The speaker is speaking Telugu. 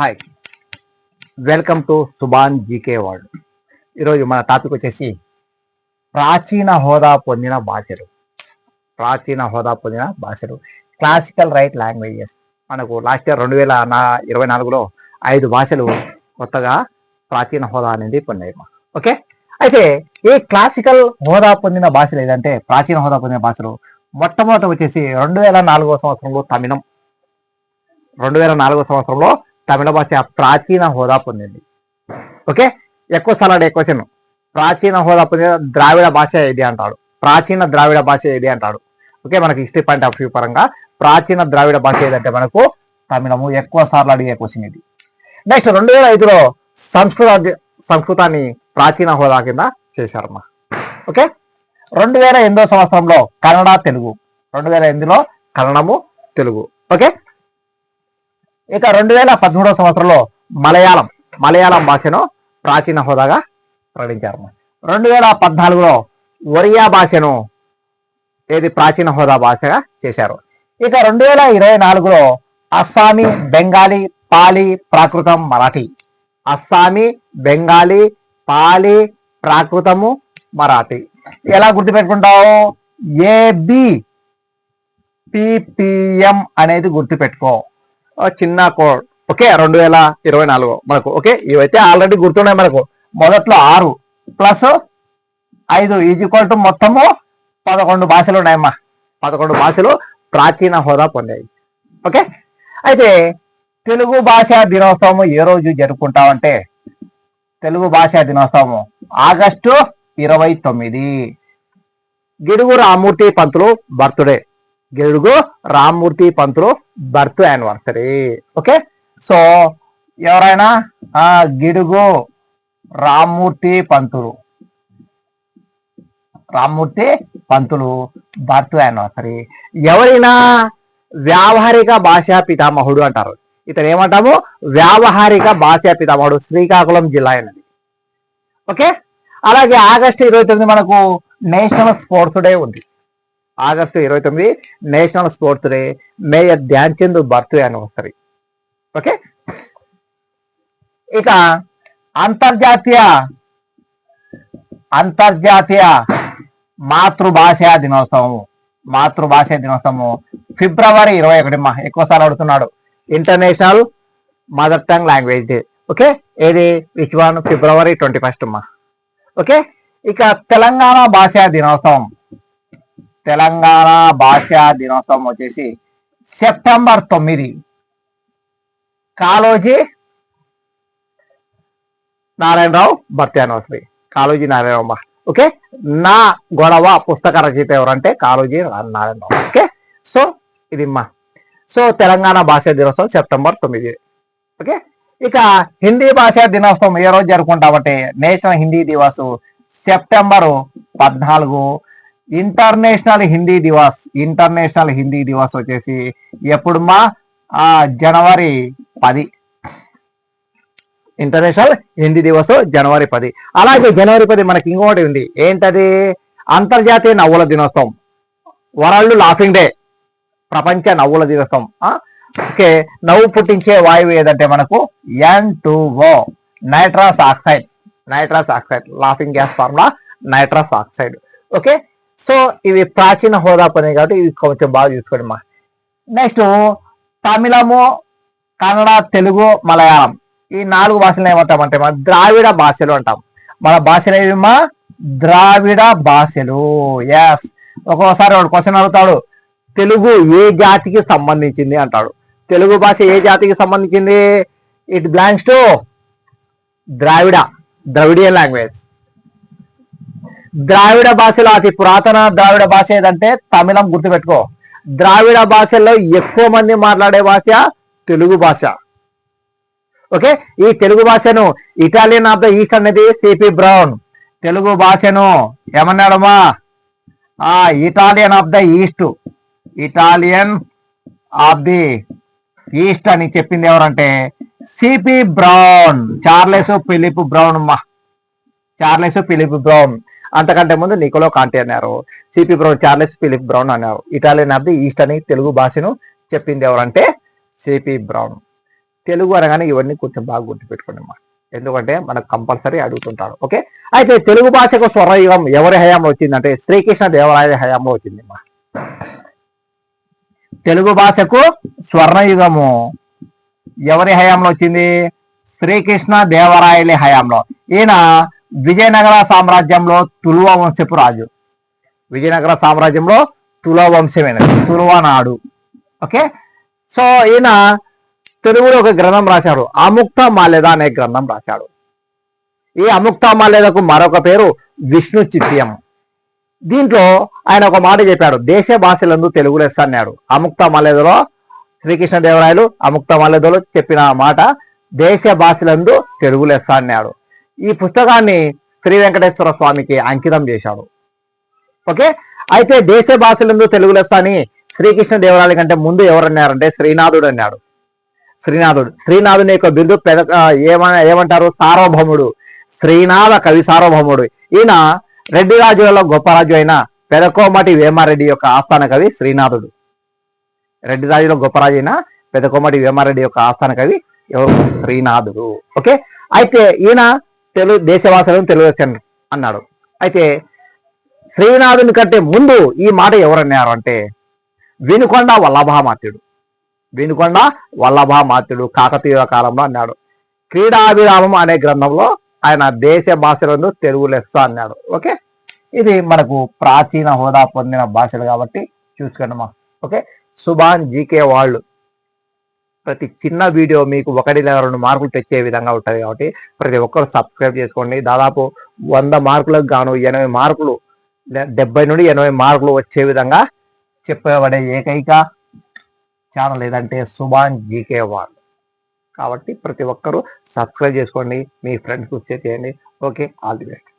Hi welcome to Suban GK world ఈరోజు మన టాపిక్ వచ్చేసి ప్రాచీన హోదా పొందిన భాషలు. ప్రాచీన హోదా పొందిన భాషలు. క్లాసికల్ రైట్ లాంగ్వేజెస్ మనకు లాస్ట్ ఇయర్ రెండు వేల నా ఇరవై నాలుగులో ఐదు భాషలు కొత్తగా ప్రాచీన హోదా అనేది పొందాయి. ఓకే అయితే ఈ క్లాసికల్ హోదా పొందిన భాషలు ఏదంటే ప్రాచీన హోదా పొందిన భాషలు మొట్టమొదట వచ్చేసి రెండు వేల నాలుగో సంవత్సరంలో తమిళం. రెండు వేల నాలుగో సంవత్సరంలో తమిళ భాష ప్రాచీన హోదా పొందింది. ఓకే? ఎక్కువ సార్లు క్వశ్చన్ ప్రాచీన హోదా పొందిన ద్రావిడ భాష ఏది అంటాడు? ప్రాచీన ద్రావిడ భాష ఏది అంటాడు? ఓకే? మనకి హిస్టరీ పాయింట్ ఆఫ్ వ్యూ పరంగా ప్రాచీన ద్రావిడ భాష ఏదంటే మనకు తమిళము ఎక్కువ సార్లు అడిగే క్వశ్చన్ ఇది. నెక్స్ట్ రెండు వేల ఐదులో సంస్కృత సంస్కృతాన్ని ప్రాచీన హోదా కింద చేశారమ్మా. ఓకే? రెండు వేల ఎనిమిదో సంవత్సరంలో కన్నడ తెలుగు. రెండు వేల ఎనిమిదిలో కన్నడము తెలుగు. ఓకే? ఇక రెండు వేల పదమూడవ సంవత్సరంలో మలయాళం మలయాళం భాషను ప్రాచీన హోదాగా ప్రకటించారు. రెండు వేల పద్నాలుగులో ఒరియా భాషను ఏది ప్రాచీన హోదా భాషగా చేశారు. ఇక రెండు వేల ఇరవై నాలుగులో అస్సామీ బెంగాలీ పాలి ప్రాకృతం మరాఠీ. అస్సామీ బెంగాలీ పాలి ప్రాకృతము మరాఠీ. ఎలా గుర్తుపెట్టుకుంటావు? ఏబి పిపిఎం అనేది గుర్తుపెట్టుకో. చిన్న కోడ్. ఓకే రెండు వేల ఇరవై నాలుగు మనకు. ఓకే ఇవైతే ఆల్రెడీ గుర్తున్నాయి మనకు. మొదట్లో ఆరు ప్లస్ ఐదు ఈజ్వల్ టు మొత్తము పదకొండు భాషలు ఉన్నాయమ్మా. పదకొండు భాషలు ప్రాచీన హోదా పొందాయి. ఓకే అయితే తెలుగు భాషా దినోత్సవం ఏ రోజు జరుపుకుంటామంటే తెలుగు భాషా దినోత్సవం ఆగస్టు ఇరవై తొమ్మిది. Gidugu Ramamurthy Pantulu birthday. Gidugu Ramamurthy Pantulu birth anniversary okay so ఎవరైనా ఆ గిడుగు రామ్మూర్తి పంతులు. రామ్మూర్తి పంతులు బర్త్ యానివర్సరీ ఎవరైనా వ్యావహారిక భాషా పితామహుడు అంటారు. ఇతను ఏమంటాము? వ్యావహారిక భాషా పితామహుడు శ్రీకాకుళం జిల్లా అయినది. ఓకే అలాగే ఆగస్టు ఇరవై తొమ్మిది మనకు నేషనల్ స్పోర్ట్స్ డే ఉంది. ఆగస్టు ఇరవై తొమ్మిది national sports day major Dhyan Chand birth anniversary okay ఇక అంతర్జాతీయ అంతర్జాతీయ మాతృభాష దినోత్సవం మాతృభాష దినోత్సవము ఫిబ్రవరి ఇరవై ఒకటి మా ఎక్కువసార్లు అడుగుతున్నాడు. International mother tongue language day okay ఏది? Which one February twenty first మా. ఓకే ఇక తెలంగాణ భాషా దినోత్సవం. తెలంగాణ భాషా దినోత్సవం వచ్చేసి సెప్టెంబర్ తొమ్మిది. Kaloji Narayana Rao birth anniversary Kaloji Narayana Rao okay? నా గొడవ పుస్తక రచయిత ఎవరంటే కాలోజీ నారాయణరావు. ఓకే? సో ఇది మా. సో తెలంగాణ భాషా దినోత్సవం సెప్టెంబర్ తొమ్మిది. ఓకే? ఇక హిందీ భాషా దినోత్సవం ఏ రోజు జరుపుకుంటామంటే నేషనల్ హిందీ దివస్ సెప్టెంబరు పద్నాలుగు. ఇంటర్నేషనల్ హిందీ దివాస్ ఇంటర్నేషనల్ హిందీ దివస్ వచ్చేసి ఎప్పుడు మా జనవరి పది. ఇంటర్నేషనల్ హిందీ దివస్ జనవరి పది. అలాగే జనవరి పది మనకి ఇంకోటి ఉంది. ఏంటది? అంతర్జాతీయ నవ్వుల దినోత్సవం. World laughing day. ప్రపంచ నవ్వుల దినోత్సవం. ఓకే. నవ్వు పుట్టించే వాయువు ఏదంటే మనకు? N two O nitrous oxide nitrous oxide laughing gas formula nitrous oxide okay? So ఇవి ప్రాచీన హోదా పని కాబట్టి ఇవి కొంచెం బాగా చూసుకోండి మా. నెక్స్ట్ తమిళము కన్నడ తెలుగు మలయాళం. ఈ నాలుగు భాషలు ఏమంటామంటే మా ద్రావిడ భాషలు అంటాం. మన భాషలు ఏమా ద్రావిడ భాషలు. ఎస్ ఒక్కోసారి వాడు క్వశ్చన్ అడుగుతాడు తెలుగు ఏ జాతికి సంబంధించింది అంటాడు. తెలుగు భాష ఏ జాతికి సంబంధించింది? It belongs to Dravida Dravidian language. ద్రావిడ భాషలో అతి పురాతన ద్రావిడ భాష ఏదంటే తమిళం గుర్తుపెట్టుకో. ద్రావిడ భాషల్లో ఎక్కువ మంది మాట్లాడే భాష తెలుగు భాష. ఓకే? ఈ తెలుగు భాషను ఇటాలియన్ ఆఫ్ ద ఈస్ట్ అనేది సిపి బ్రౌన్. తెలుగు భాషను ఏమన్నాడమ్మా? ఆ Italian of the east. Italian of the east అని చెప్పింది ఎవరంటే CP Brown. Charles Philip Brown అమ్మా. Charles Philip Brown. అంతకంటే ముందు నికోలో కాంటి అన్నారు. CP Brown Charles Philip Brown అన్నారు. ఇటాలియన్ ఆఫ్ ది ఈస్ట్ అని తెలుగు భాషను చెప్పింది ఎవరంటే సిపి బ్రౌన్. తెలుగు అనగానే ఇవన్నీ కొంచెం బాగా గుర్తుపెట్టుకోండి అమ్మా. ఎందుకంటే మనకు కంపల్సరీ అడుగుతుంటారు. ఓకే? అయితే తెలుగు భాషకు స్వరయుగం ఎవరి హయాంలో వచ్చిందంటే శ్రీకృష్ణ దేవరాయ హయాంలో వచ్చింది అమ్మా. తెలుగు భాషకు స్వర్ణయుగము ఎవరి హయాంలో వచ్చింది? శ్రీకృష్ణ దేవరాయలి హయాంలో. ఈయన విజయనగర సామ్రాజ్యంలో తులువ వంశపు రాజు. విజయనగర సామ్రాజ్యంలో తులువ వంశమైనది తులువనాడు ఓకే? సో ఈయన తెలుగులో ఒక గ్రంథం రాశాడు అముక్త మాల్యద అనే గ్రంథం రాశాడు. ఈ అముక్త మాల్యదకు మరొక పేరు విష్ణు చిత్యం దీంట్లో ఆయన ఒక మాట చెప్పాడు దేశ భాషలందు తెలుగు లెస్స అన్నాడు. అముక్త మాల్యదలో శ్రీకృష్ణదేవరాయలు అముక్త మాల్యదలో చెప్పిన మాట దేశ భాషలందు తెలుగు లెస్స అన్నాడు. ఈ పుస్తకాన్ని శ్రీ వెంకటేశ్వర స్వామికి అంకితం చేశాడు ఓకే? అయితే దేశ భాషలందు తెలుగు లెస్స అని శ్రీకృష్ణ దేవరాయల కంటే ముందు ఎవరన్నారంటే శ్రీనాథుడు అన్నాడు. శ్రీనాథుడు. శ్రీనాథుని యొక్క బిరుదు పెద ఏమంటారు? సార్వభౌముడు. శ్రీనాథ కవి సార్వభౌముడు. ఈయన రెడ్డి రాజులలో గొప్ప రాజు అయిన పెదకోమటి వేమారెడ్డి యొక్క ఆస్థాన కవి శ్రీనాథుడు. రెడ్డి రాజులో గొప్ప రాజు అయిన పెదకోమటి వేమారెడ్డి యొక్క ఆస్థాన కవి ఎవరు? శ్రీనాథుడు. ఓకే? అయితే ఈయన తెలుగు దేశవాసులను తెలుగు అన్నాడు. అయితే శ్రీనాథుని కంటే ముందు ఈ మాట ఎవరన్నారు అంటే వినుకొండ వల్లభామాత్యుడు. వినుకొండ వల్లభామాత్యుడు కాకతీయ కాలంలో అన్నాడు. క్రీడాభిరామం అనే గ్రంథంలో ఆయన దేశ భాషలందు తెలుగు లెస్స అన్నాడు. ఓకే? ఇది మనకు ప్రాచీన హోదా పొందిన భాషలు కాబట్టి చూసుకోండి మా ఓకే? సుభాన్ జీకే వాళ్ళు ప్రతి చిన్న వీడియో మీకు ఒకటి లేదా రెండు మార్కులు తెచ్చే విధంగా ఉంటుంది కాబట్టి ప్రతి ఒక్కరు సబ్స్క్రైబ్ చేసుకోండి. దాదాపు వంద మార్కులకు గాను ఎనభై మార్కులు డెబ్బై నుండి ఎనభై మార్కులు వచ్చే విధంగా చెప్పబడే ఏకైక ఛానల్ ఏదంటే సుభాన్ జీకే వాళ్ళు కాబట్టి ప్రతి ఒక్కరూ సబ్స్క్రైబ్ చేసుకోండి. మీ ఫ్రెండ్స్కి వచ్చే చేయండి. Okay all the best